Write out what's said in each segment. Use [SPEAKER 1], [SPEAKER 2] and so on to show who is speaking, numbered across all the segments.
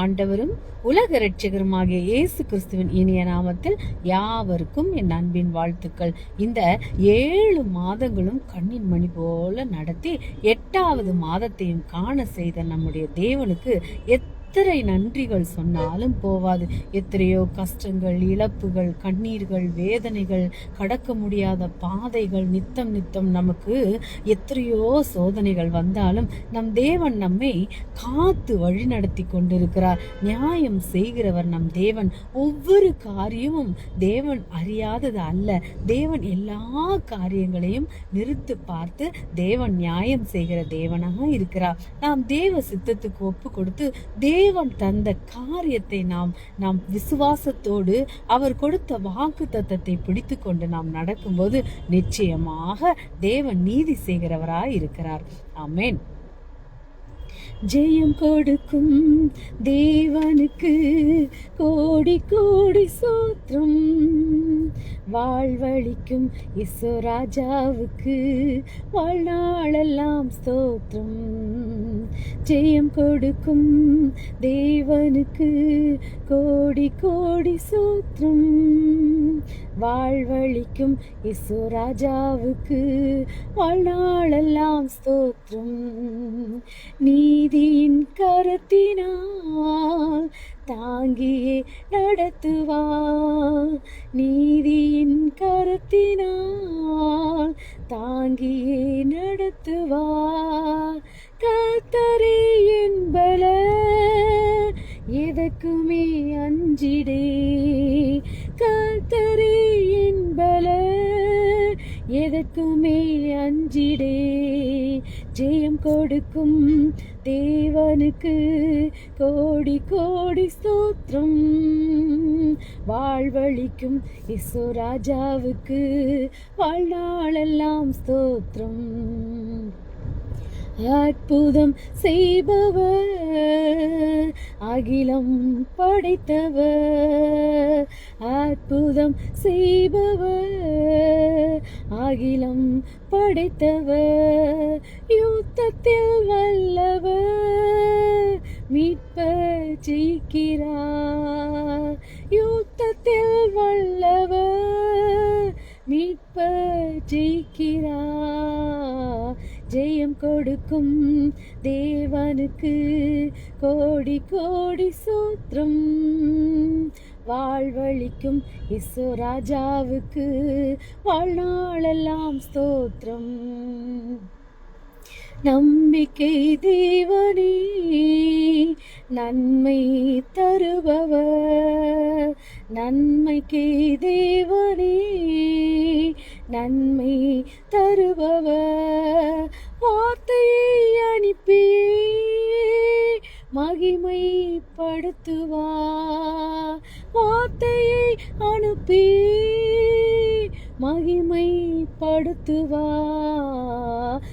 [SPEAKER 1] ஆண்டவரும் உலக இரட்சகருமாகிய இயேசு கிறிஸ்துவின் இனிய நாமத்தில் யாவருக்கும் என் அன்பின் வாழ்த்துக்கள் இந்த ஏழு மாதங்களும் கண்ணின் மணி போல நடத்தி எட்டாவது மாதத்தையும் காண செய்த நம்முடைய தேவனுக்கு எத் எத்தனை நன்றிகள் சொன்னாலும் போவாது எத்தனையோ கஷ்டங்கள் இழப்புகள் கண்ணீர்கள் வேதனைகள் கடக்க முடியாத பாதைகள் நித்தம் நித்தம் நமக்கு எத்தனையோ சோதனைகள் வந்தாலும் நம் தேவன் நம்மை காத்து வழிநடத்தி கொண்டிருக்கிறார் நியாயம் செய்கிறவர் நம் தேவன் ஒவ்வொரு காரியமும் தேவன் அறியாதது அல்ல தேவன் எல்லா காரியங்களையும் நிறுத்து பார்த்து தேவன் நியாயம் செய்கிற தேவனாக இருக்கிறார் நாம் தேவ சித்தத்துக்கு ஒப்பு கொடுத்து தேவ தேவன் தந்த காரியத்தை நாம் நாம் விசுவாசத்தோடு அவர் கொடுத்த வாக்கு தத்தத்தை பிடித்து கொண்டு நாம் நடக்கும்போது நிச்சயமாக தேவன் நீதி செய்கிறவராய் இருக்கிறார் ஆமேன்
[SPEAKER 2] ஜெயம் கொடுக்கும் தேவனுக்கு கோடி கோடி சூத்திரம் வாழ்வழிக்கும் இசோ ராஜாவுக்கு வாழ்நாளெல்லாம் ஸ்தோத்திரம் ஜெயம் கொடுக்கும் தேவனுக்கு கோடி கோடி சூத்திரம் வாழ்வழிக்கும் இசோ ராஜாவுக்கு வாழ்நாளெல்லாம் ஸ்தோத்திரம் நீதியின் கரத்தினால் தாங்கியே நடத்துவான் நீதியின் கருத்தினால் தாங்கியே நடத்துவார் கத்தரையின் பல எதற்குமே அஞ்சிடே கத்தரையின் பல எதற்குமே அஞ்சிடே ஜெயம் கொடுக்கும் தேவனுக்கு கோடி கோடி ஸ்தோத்திரம் வாழ்வழிக்கும் இசோ ராஜாவுக்கு வாழ்நாளெல்லாம் ஸ்தோத்திரம் அற்புதம் செய்பவர் அகிலம் படைத்தவர் அற்புதம் செய்பவர் அகிலம் படைத்தவர் யோ யுத்தத்தில் வல்லவர் மீட்பர் ஜெயிக்கிறார் யுத்தத்தில் வல்லவர் மீட்பர் ஜெயிக்கிறார் ஜெயம் கொடுக்கும் தேவனுக்கு கோடி கோடி சூத்திரம் வாழ்வழிக்கும் இசோ ராஜாவுக்கு வாழ்நாளெல்லாம் ஸ்தோத்திரம் நம்பிக்கை தேவனே நன்மை தருபவர் நன்மைக்கே தேவனி நன்மை தருபவர் வார்த்தையை அனுப்பி மகிமை மகிமைப்படுத்துவார் வார்த்தையை அனுப்பி மகிமை மகிமைப்படுத்துவார்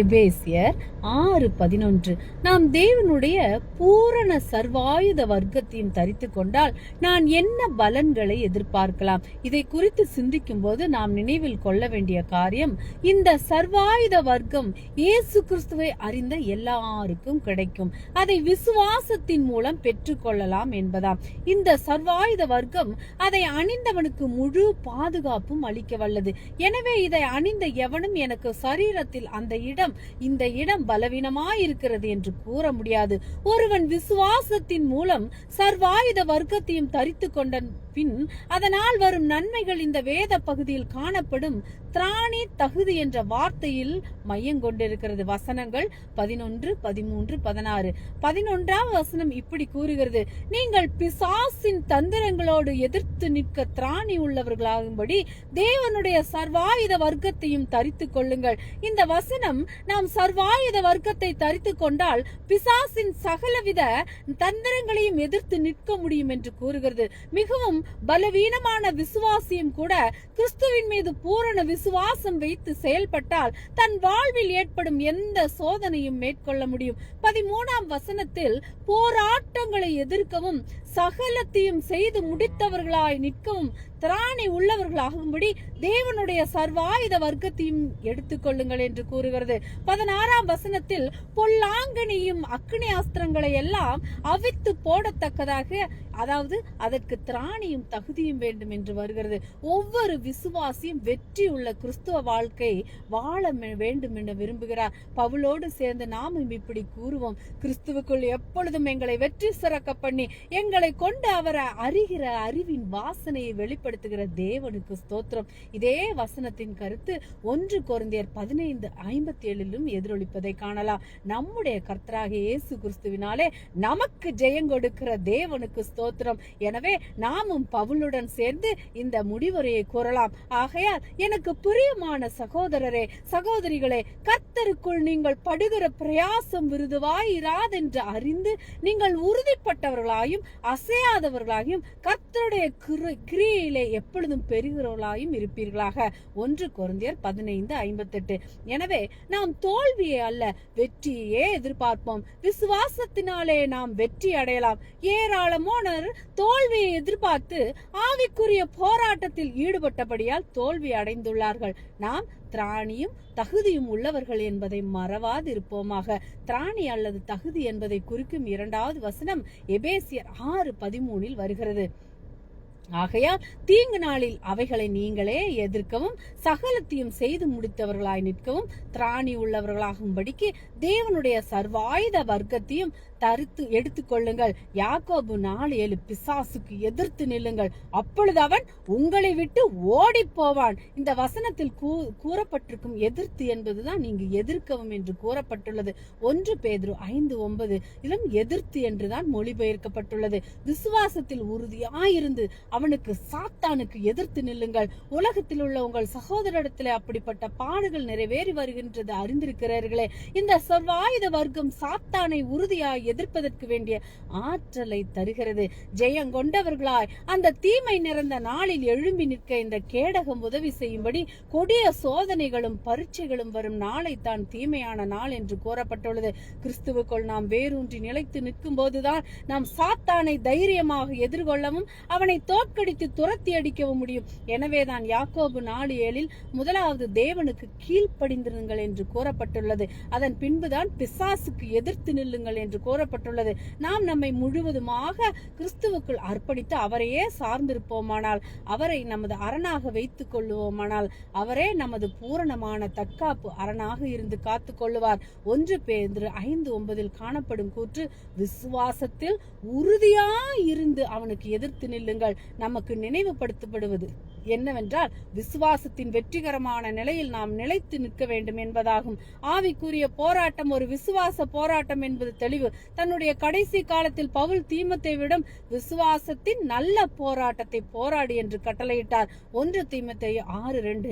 [SPEAKER 1] எபேசியர் ஆறு பதினொன்று நாம் தேவனுடைய பூரண சர்வாயுத வர்க்கத்தையும் தரித்து கொண்டால் நான் என்ன பலன்களை எதிர்பார்க்கலாம் இதை குறித்து சிந்திக்கும் போது நாம் நினைவில் கொள்ள வேண்டிய காரியம் இந்த சர்வாயுத வர்க்கம் இயேசு கிறிஸ்துவை அறிந்த எல்லாருக்கும் கிடைக்கும் அதை விசுவாசத்தின் மூலம் பெற்றுக்கொள்ளலாம் என்பதாம் இந்த சர்வாயுத வர்க்கம் அதை அணிந்தவனுக்கு முழு பாதுகாப்பும் அளிக்க வல்லது எனவே இதை அணிந்த எவனும் எனக்கு சரீரத்தில் அந்த இடம் இடம் இந்த இடம் பலவீனமாயிருக்கிறது என்று கூற முடியாது ஒருவன் விசுவாசத்தின் மூலம் சர்வாயுத வர்க்கத்தையும் தரித்து கொண்ட பின் அதனால் வரும் நன்மைகள் இந்த வேத பகுதியில் காணப்படும் திராணி தகுதி என்ற வார்த்தையில் மையம் கொண்டிருக்கிறது வசனங்கள் பதினொன்று பதிமூன்று பதினாறு பதினொன்றாம் வசனம் இப்படி கூறுகிறது நீங்கள் பிசாசின் தந்திரங்களோடு எதிர்த்து நிற்க திராணி உள்ளவர்களாகும்படி தேவனுடைய சர்வாயுத வர்க்கத்தையும் தரித்து கொள்ளுங்கள் இந்த வசனம் நாம் சர்வாயுத வர்க்கத்தை தரித்து கொண்டால் பிசாசின் சகலவித தந்திரங்களையும் எதிர்த்து நிற்க முடியும் என்று கூறுகிறது மிகவும் பலவீனமான விசுவாசியும் கூட கிறிஸ்துவின் மீது பூரண விசுவாசம் வைத்து செயல்பட்டால் தன் வாழ்வில் ஏற்படும் எந்த சோதனையும் மேற்கொள்ள முடியும் பதிமூணாம் வசனத்தில் போராட்டங்களை எதிர்க்கவும் சகலத்தையும் செய்து முடித்தவர்களாய் நிற்கவும் திராணி உள்ளவர்களாகும்படி தேவனுடைய சர்வாயுத வர்க்கத்தையும் எடுத்துக்கொள்ளுங்கள் என்று கூறுகிறது பதினாறாம் வசனத்தில் பொல்லாங்கனியும் அக்னி ஆஸ்திரங்களை எல்லாம் அவித்து போடத்தக்கதாக அதாவது அதற்கு திராணியும் தகுதியும் வேண்டும் என்று வருகிறது ஒவ்வொரு விசுவாசியும் வெற்றி உள்ள கிறிஸ்துவ வாழ்க்கை வாழ வேண்டும் என விரும்புகிறார் பவுலோடு சேர்ந்து நாமும் இப்படி கூறுவோம் கிறிஸ்துவுக்குள் எப்பொழுதும் எங்களை வெற்றி சிறக்க பண்ணி எங்களை கொண்டு அவரை அறிகிற அறிவின் வாசனையை வெளிப்படுத்த வெளிப்படுத்துகிற தேவனுக்கு ஸ்தோத்திரம் இதே வசனத்தின் கருத்து ஒன்று குறைந்தர் பதினைந்து ஐம்பத்தி ஏழிலும் எதிரொலிப்பதை காணலாம் நம்முடைய கர்த்தராக இயேசு கிறிஸ்துவினாலே நமக்கு ஜெயம் கொடுக்கிற தேவனுக்கு ஸ்தோத்திரம் எனவே நாமும் பவுலுடன் சேர்ந்து இந்த முடிவுரையை கூறலாம் ஆகையால் எனக்கு பிரியமான சகோதரரே சகோதரிகளே கர்த்தருக்குள் நீங்கள் படுகிற பிரயாசம் விருதுவாயிராதென்று அறிந்து நீங்கள் உறுதிப்பட்டவர்களாயும் அசையாதவர்களாகியும் கர்த்தருடைய கிரியில கர்த்தரிலே எப்பொழுதும் பெருகிறவர்களாயும் இருப்பீர்களாக ஒன்று குருந்தியர் பதினைந்து ஐம்பத்தெட்டு எனவே நாம் தோல்வியை அல்ல வெற்றியே எதிர்பார்ப்போம் விசுவாசத்தினாலே நாம் வெற்றி அடையலாம் ஏராளமான தோல்வியை எதிர்பார்த்து ஆவிக்குரிய போராட்டத்தில் ஈடுபட்டபடியால் தோல்வி அடைந்துள்ளார்கள் நாம் திராணியும் தகுதியும் உள்ளவர்கள் என்பதை மறவாது இருப்போமாக திராணி அல்லது தகுதி என்பதை குறிக்கும் இரண்டாவது வசனம் எபேசியர் ஆறு பதிமூனில் வருகிறது ஆகையால் தீங்கு நாளில் அவைகளை நீங்களே எதிர்க்கவும் சகலத்தையும் செய்து முடித்தவர்களாய் நிற்கவும் திராணி உள்ளவர்களாகும்படிக்கு தேவனுடைய சர்வாயுத வர்க்கத்தையும் தருத்து எடுத்துக்கொள்ளுங்கள் யாக்கோபு நாலு ஏழு பிசாசுக்கு எதிர்த்து நில்லுங்கள் அப்பொழுது அவன் உங்களை விட்டு ஓடி போவான் இந்த வசனத்தில் கூறப்பட்டிருக்கும் எதிர்த்து என்பதுதான் நீங்க எதிர்க்கவும் என்று கூறப்பட்டுள்ளது ஒன்று பேதுரு ஐந்து ஒன்பது இதிலும் எதிர்த்து என்றுதான் மொழிபெயர்க்கப்பட்டுள்ளது விசுவாசத்தில் உறுதியாயிருந்து அவனுக்கு சாத்தானுக்கு எதிர்த்து நில்லுங்கள் உலகத்தில் உள்ள உங்கள் சகோதரத்திலே அப்படிப்பட்ட பாடுகள் நிறைவேறி வருகின்றது அறிந்திருக்கிறார்களே இந்த சர்வாயுத வர்க்கம் சாத்தானை உறுதியாக எதிர்ப்பதற்கு வேண்டிய ஆற்றலை தருகிறது ஜெயங்கொண்டவர்களாய் அந்த தீமை நிறைந்த நாளில் எழும்பி நிற்க இந்த கேடகம் உதவி செய்யும்படி கொடிய சோதனைகளும் பரீட்சைகளும் வரும் நாளை தான் தீமையான நாள் என்று கூறப்பட்டுள்ளது கிறிஸ்துவுக்குள் நாம் வேரூன்றி நிலைத்து நிற்கும் போதுதான் நாம் சாத்தானை தைரியமாக எதிர்கொள்ளவும் அவனை தோற்கடித்து துரத்தி அடிக்கவும் முடியும் எனவேதான் யாக்கோபு நாலு ஏழில் முதலாவது தேவனுக்கு கீழ்ப்படிந்திருங்கள் என்று கூறப்பட்டுள்ளது அதன் பின்புதான் பிசாசுக்கு எதிர்த்து நில்லுங்கள் என்று கூற கூறப்பட்டுள்ளது நாம் நம்மை முழுவதுமாக கிறிஸ்துவுக்குள் அர்ப்பணித்து அவரையே சார்ந்திருப்போமானால் அவரை நமது அரணாக வைத்துக் கொள்ளுவோமானால் அவரே நமது பூரணமான தற்காப்பு அரணாக இருந்து காத்து கொள்ளுவார் ஒன்று பேர் ஐந்து ஒன்பதில் காணப்படும் கூற்று விசுவாசத்தில் உறுதியா இருந்து அவனுக்கு எதிர்த்து நில்லுங்கள் நமக்கு நினைவுபடுத்தப்படுவது என்னவென்றால் விசுவாசத்தின் வெற்றிகரமான நிலையில் நாம் நிலைத்து நிற்க வேண்டும் என்பதாகும் ஆவிக்குரிய போராட்டம் ஒரு விசுவாச போராட்டம் என்பது தெளிவு தன்னுடைய கடைசி காலத்தில் பவுல் தீமத்தை விடம் விசுவாசத்தின் நல்ல போராட்டத்தை போராடி என்று கட்டளையிட்டார் ஒன்று தீமத்தை ஆறு ரெண்டு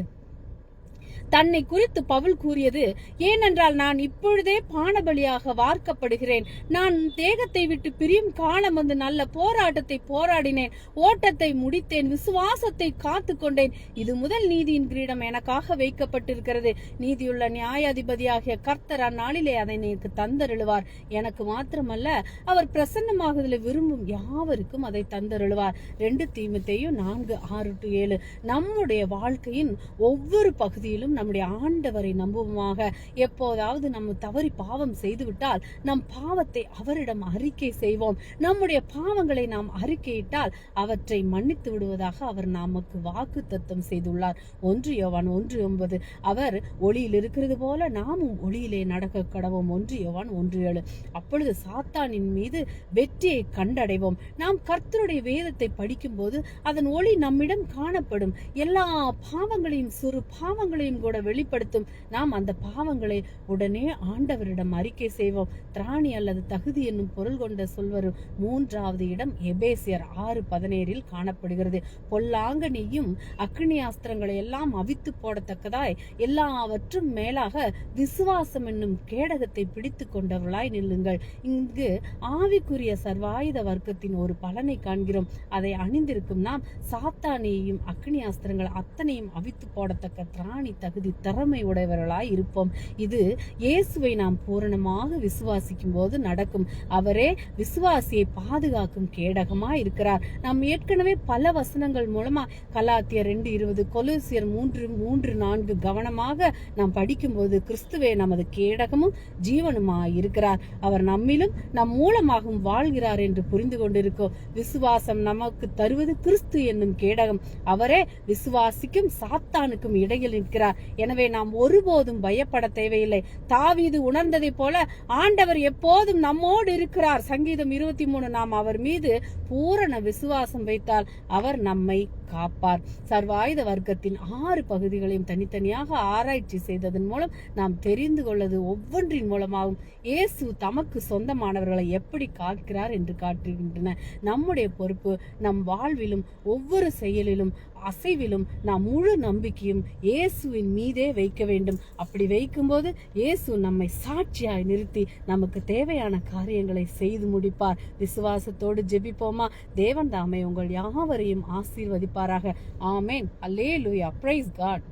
[SPEAKER 1] தன்னை குறித்து பவுல் கூறியது ஏனென்றால் நான் இப்பொழுதே பானபலியாக வார்க்கப்படுகிறேன் நான் தேகத்தை விட்டு பிரியும் காலம் வந்து நல்ல போராட்டத்தை போராடினேன் ஓட்டத்தை முடித்தேன் விசுவாசத்தை காத்து கொண்டேன் இது முதல் நீதியின் கிரீடம் எனக்காக வைக்கப்பட்டிருக்கிறது நீதியுள்ள நியாயாதிபதியாகிய கர்த்தர் அந்நாளிலே அதை எனக்கு தந்தருளுவார் எனக்கு மாத்திரமல்ல அவர் பிரசன்னமாகுதலை விரும்பும் யாவருக்கும் அதை தந்தருளுவார் ரெண்டு தீமத்தையும் நான்கு ஆறு டு ஏழு நம்முடைய வாழ்க்கையின் ஒவ்வொரு பகுதியிலும் மேலும் நம்முடைய ஆண்டவரை நம்புவோமாக எப்போதாவது நம்ம தவறி பாவம் செய்துவிட்டால் நம் பாவத்தை அவரிடம் அறிக்கை செய்வோம் நம்முடைய பாவங்களை நாம் அறிக்கையிட்டால் அவற்றை மன்னித்து விடுவதாக அவர் நமக்கு வாக்கு தத்துவம் செய்துள்ளார் ஒன்று யோவான் ஒன்று ஒன்பது அவர் ஒளியில் இருக்கிறது போல நாமும் ஒளியிலே நடக்க கடவோம் ஒன்று யோவான் ஒன்று ஏழு அப்பொழுது சாத்தானின் மீது வெற்றியை கண்டடைவோம் நாம் கர்த்தருடைய வேதத்தை படிக்கும்போது அதன் ஒளி நம்மிடம் காணப்படும் எல்லா பாவங்களையும் சிறு பாவங்களையும் பாவத்தையும் கூட வெளிப்படுத்தும் நாம் அந்த பாவங்களை உடனே ஆண்டவரிடம் அறிக்கை செய்வோம் திராணி அல்லது தகுதி என்னும் பொருள் கொண்ட சொல்வரும் மூன்றாவது இடம் எபேசியர் ஆறு பதினேழில் காணப்படுகிறது பொல்லாங்க நீயும் அக்னி ஆஸ்திரங்களை எல்லாம் அவித்து போடத்தக்கதாய் எல்லாவற்றும் மேலாக விசுவாசம் என்னும் கேடகத்தை பிடித்து கொண்டவளாய் நில்லுங்கள் இங்கு ஆவிக்குரிய சர்வாயுத வர்க்கத்தின் ஒரு பலனை காண்கிறோம் அதை அணிந்திருக்கும் நாம் சாத்தானியையும் அக்னி ஆஸ்திரங்கள் அத்தனையும் அவித்து போடத்தக்க திராணி தகுதி திறமை உடையவர்களாய் இருப்போம் இது இயேசுவை நாம் பூரணமாக விசுவாசிக்கும் போது நடக்கும் அவரே விசுவாசியை பாதுகாக்கும் கேடகமா இருக்கிறார் நாம் ஏற்கனவே பல வசனங்கள் மூலமா கலாத்தியர் ரெண்டு இருபது கொலுசியர் மூன்று மூன்று நான்கு கவனமாக நாம் படிக்கும்போது கிறிஸ்துவே நமது கேடகமும் ஜீவனுமாய் இருக்கிறார் அவர் நம்மிலும் நம் மூலமாகவும் வாழ்கிறார் என்று புரிந்து கொண்டிருக்கோம் விசுவாசம் நமக்கு தருவது கிறிஸ்து என்னும் கேடகம் அவரே விசுவாசிக்கும் சாத்தானுக்கும் இடையில் நிற்கிறார் இருக்கிறார் எனவே நாம் ஒருபோதும் பயப்பட தேவையில்லை தாவீது உணர்ந்ததை போல ஆண்டவர் எப்போதும் நம்மோடு இருக்கிறார் சங்கீதம் இருபத்தி மூணு நாம் அவர் மீது பூரண விசுவாசம் வைத்தால் அவர் நம்மை காப்பார் சர்வாயுத வர்க்கத்தின் ஆறு பகுதிகளையும் தனித்தனியாக ஆராய்ச்சி செய்ததன் மூலம் நாம் தெரிந்து கொள்வது ஒவ்வொன்றின் மூலமாகவும் இயேசு தமக்கு சொந்தமானவர்களை எப்படி காக்கிறார் என்று காட்டுகின்றன நம்முடைய பொறுப்பு நம் வாழ்விலும் ஒவ்வொரு செயலிலும் அசைவிலும் நாம் முழு நம்பிக்கையும் இயேசு இயேசுவின் மீதே வைக்க வேண்டும் அப்படி வைக்கும்போது இயேசு நம்மை சாட்சியாய் நிறுத்தி நமக்கு தேவையான காரியங்களை செய்து முடிப்பார் விசுவாசத்தோடு ஜெபிப்போமா தேவன் தாமே உங்கள் யாவரையும் ஆசீர்வதிப்பாராக ஆமேன் அல்லே லூயா பிரைஸ் காட்